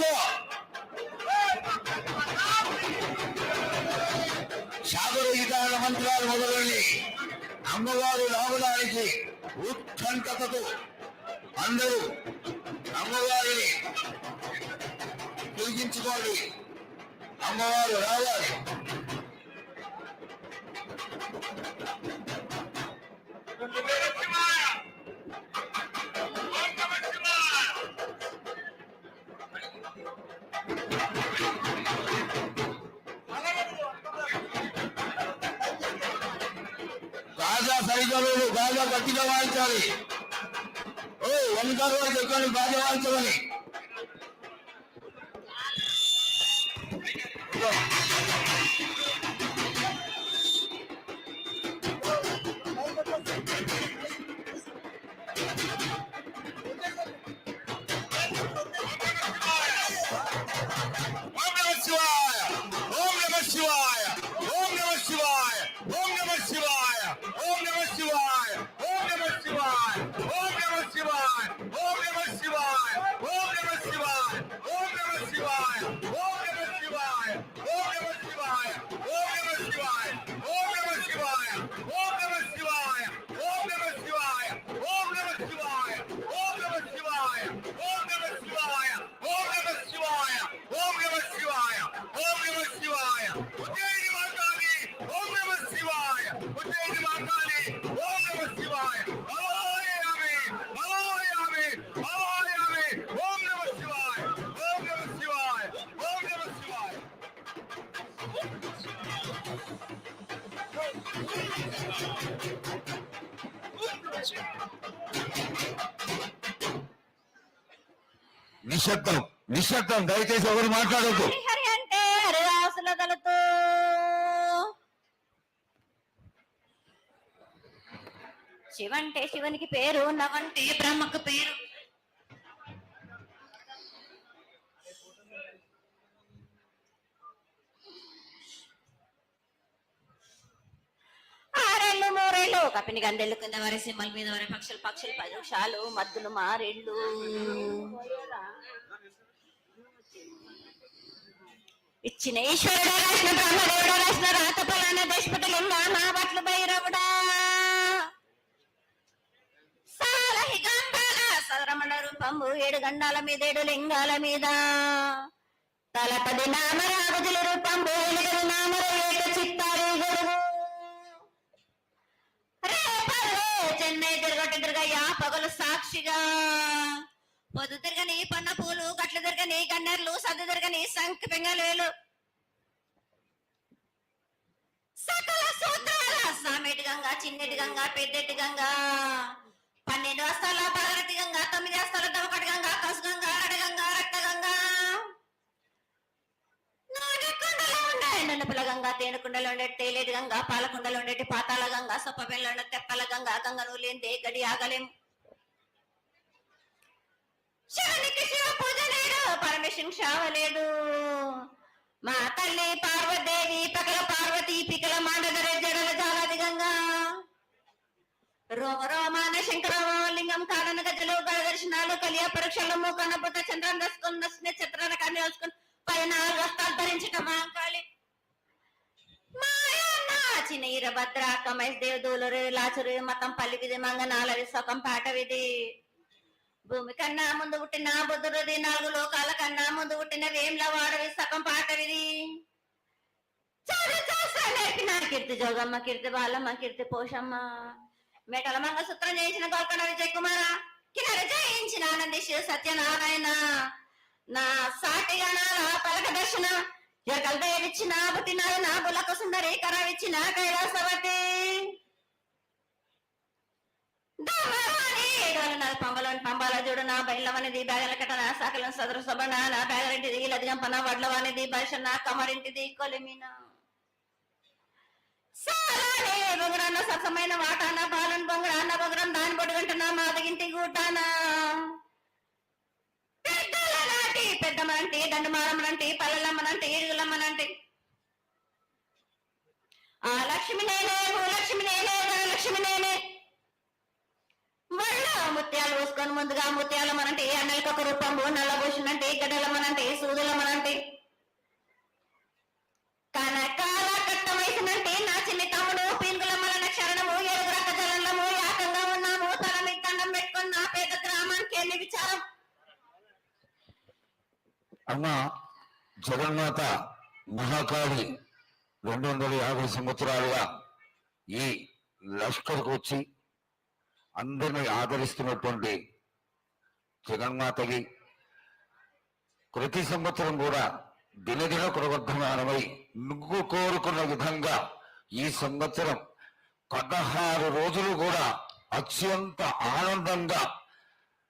ఎక్కువ సాగరు విధాన మంత్రాలు మొదలని అమ్మవారు రావడానికి ఉత్కంఠతతో అందరూ అమ్మవారిని పిలిపించుకోండి అమ్మవారు రావాలి. बाजा सरीगर बाजा गटिग वाई वन गर्व दुकान बाजा वाई నిశ్శబ్దం నిశ్శబ్దం. దయచేసి ఎవరు మాట్లాడద్దు. హరి అంటే హరిదాసుల కలుతూ శివంటే శివునికి పేరు నవంటే బ్రహ్మకు పేరు. మూరేళ్ళు కపిని గందెళ్ళు కింద వరే సింహల మీద వరే పక్షులు పక్షులు పరుషాలు మద్దులు మారేళ్ళు. ఇచ్చిన ఈశ్వరుడు రాసిన బ్రహ్మదేవుడు రాసిన రాత పలానా దేశపటలింగా నా బట్లు భైరవుడా. సాలహి సరమణ రూపంబు ఏడు గండాల మీద ఏడు లింగాల మీద. తలపది నామరాగుజుల రూపం ఎలుగురు నామర ఏడు చిత్తారి గురువు రేపల్లే చెన్నై తిరగయ్యా పగలు సాక్షిగా. పొద్దు తిరగని పన్న పూలు కట్లు తిరగని గన్నెర్లు సద్దు తిరగని సంఖ్య పెంగలేలు సకల సూత్రాల సామెటి గంగా చిన్నటి గంగా పెద్దటి గంగా. పన్నెండు వస్తాల పగరటి గంగా తొమ్మిది వస్తాల దవకటి గంగా కసు గంగా అడగంగా రక్త గంగా. నాగకొండలో ఉండే తేనుకుండలో ఉండే తేలేటి గంగ పాలకుండలో ఉండేటి పాతాల గంగ సొప్పబెల్లో ఉండే తెప్పల గంగ గంగను లేని గడి ఆగలేం. శివునికి శివ పూజ లేడు పరమేశ్వరం శావ లేదు. మా తల్లి పార్వదేవి పకల పార్వతి పికల మాండగర జడల జాలాది గంగా. రోమ రోమాన శంకరలింగం కారణ గజలు గడ దర్శనాలు కలియ పరీక్షలు మూకనపుత చంద్రం దసుకున్న నక్షత్రాల కానీ వేసుకుని పైన వస్త్రాలు ధరించటమా మాంకాళి మాయన్న చిన్న ఈరభద్ర కమేష్ దేవ్ లాచురు మతం పల్లి విధి మంగనాల సొకం పాట విధి. భూమి కన్నా ముందు పుట్టిన బుద్ధుడిది నాలుగు లోకాల కన్నా ముందు పుట్టిన వేమ్ల వాడవి సకం పాటవిది విధి. చూస్తా కీర్తి జోగమ్మ కీర్తి బాలమ్మ కీర్తి పోషమ్మ. మేటల మంగసూత్రం చేయించిన గోల్కొండ విజయ్ కుమార కిన్నర జయించిన ఆనంది శివ సత్యనారాయణ. నా సాటిగా నా పలక దర్శన. జగల్ దేవిచ్చిన పుట్టిన నా బులకు సుందరి కరవిచ్చిన కైలాసవతి. పంబలోని పంబాల చూడు నా బయలవనిది బ్యాగల నా సాకలం సదరు సబన నా బ్యాగరింటిది వడ్లవనిది భాష నా కమరింటిది కొలిమిన. సాలానే బొంగరాన్న సరసమైన వాటాన బాలన్ బొంగరాన్న బొంగరం దాని పొడుగంటున్నా మాదగింటి గూటానా. పెద్దల నాటి పెద్దమనంటి దండుమారమ్మనంటి పల్లెలమ్మనంటి ఇరుగులమ్మనంటి ఆ లక్ష్మి నేనే భూలక్ష్మి నేనే ధనలక్ష్మి నేనే. మళ్ళా ముత్యాలు పోసుకొని ముందుగా ముత్యాలు మనంటే అన్నలకి ఒక రూపము నల్లభూషణంటే గడ్డల మనంటే సూదుల మనంటే. కనకాల కట్టమేసినంటే నా చిన్న తమ్ముడు పీనుగులమ్మలన్న క్షరణము ఏడుగు రక జలంలో ఏకంగా ఉన్నాము. తల మీద దండం పెట్టుకుని నా పేద గ్రామానికి ఎన్ని విచారం. అమ్మ జగన్మాత మహాకాళి రెండు వందల యాభై సంవత్సరాలుగా ఈ లష్కర్కు వచ్చి అందరిని ఆదరిస్తున్నటువంటి జగన్మాతకి ప్రతి సంవత్సరం కూడా దినదిన కురవర్ధమానమై నువ్వు కోరుకున్న విధంగా ఈ సంవత్సరం పదహారు రోజులు కూడా అత్యంత ఆనందంగా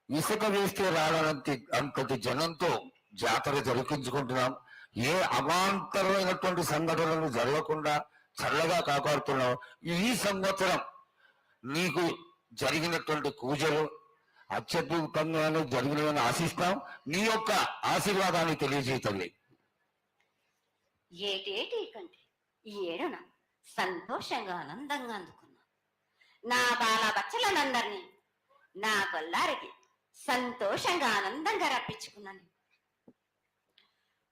ఇసుక వేస్తే రావడంతి అంతటి జనంతో జాతర జరిపించుకుంటున్నాం. ఏ అవాంతరమైనటువంటి సంఘటనలు జరగకుండా చల్లగా కాపాడుతున్నావు? ఈ సంవత్సరం నీకు జరిగినటువంటి పూజలు అత్యద్భుతంగానే జరిగినవని ఆశిస్తాం. నీ యొక్క ఆశీర్వాదాన్ని తెలియజేయతండి ఏటేటి కంటే? ఈ ఏడున సంతోషంగా ఆనందంగా అందుకున్నా నా బాల బచ్చలనందరినీ నా కొల్లారికి సంతోషంగా ఆనందంగా రప్పించుకున్నాను.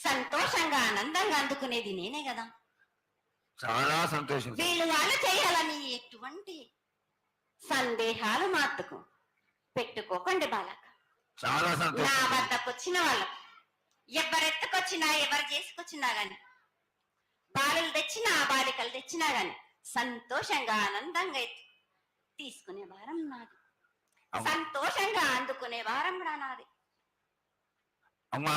సంతోషంగా ఆనందంగా అందుకునేది నేనే కదా. చాలా సంతోషం వీళ్ళు వాళ్ళు చేయాలని ఎటువంటి సందేహాలు మాత్రకు పెట్టుకోకండి బాలక. చాలా నా సంతోషం వద్దకు వచ్చిన వాళ్ళు ఎవరెత్తుకొచ్చినా ఎవరు చేసుకొచ్చినా గాని బాలలు తెచ్చినా బాలికలు తెచ్చినా గాని సంతోషంగా ఆనందంగా తీసుకునే వారం నాది. సంతోషంగా అందుకునే వారం నాది. అమ్మా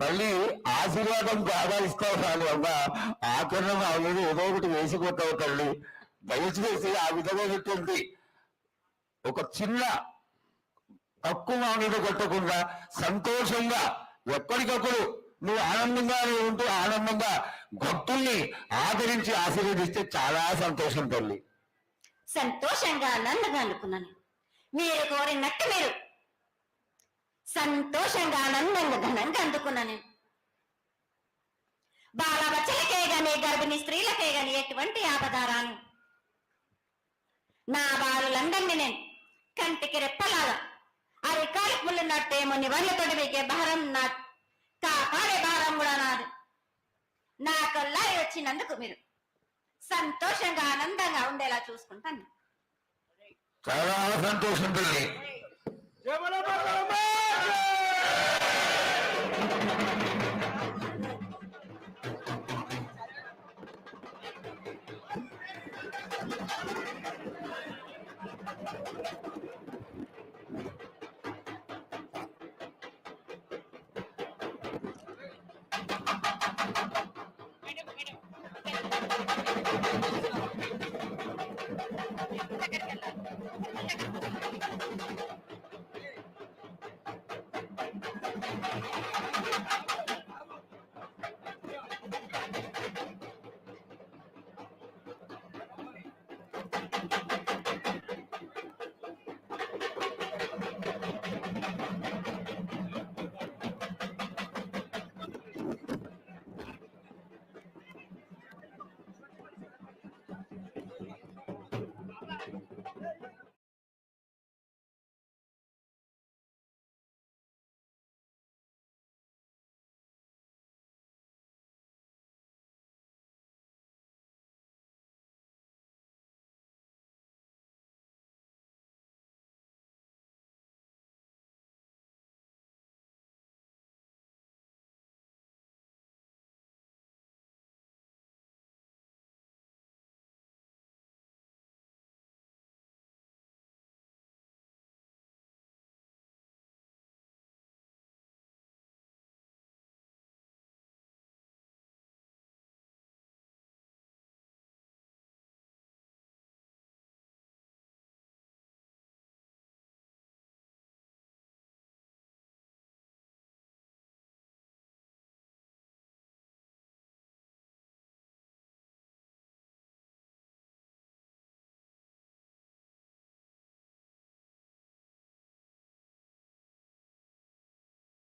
తల్లి ఆశీర్వాదం బాగా ఇస్తావు కానీ అమ్మ. ఆకరణ ఆల్రెడీ ఏదో ఒకటి వేసుకుంటావు తల్లి. దయచేసి ఆ విధమైనటువంటి ఒక చిన్న తక్కువ మా మీద కొట్టకుండా సంతోషంగా ఎప్పటికప్పుడు నువ్వు ఆనందంగానే ఉంటూ ఆనందంగా భక్తుల్ని ఆదరించి ఆశీర్వదిస్తే చాలా సంతోషం తల్లి. సంతోషంగా ఆనందంగా అనుకున్నాను. మీరు కోరినట్టు మీరు సంతోషంగా ఆనందంగా ఘనంగా అందుకున్నాను గర్భిణీ స్త్రీలకే గాని ఎటువంటి ఆపదారాను నా బాలులందరినీ నేను కంటికి రెప్పలాగా అవి కాలిపులు నట్టేమో నివర్లతోటి మీకే భారం నా కాపాడే భారం కూడా నాది. నా కల్లా వచ్చినందుకు మీరు సంతోషంగా ఆనందంగా ఉండేలా చూసుకుంటాను. చాలా సంతోషం తల్లి.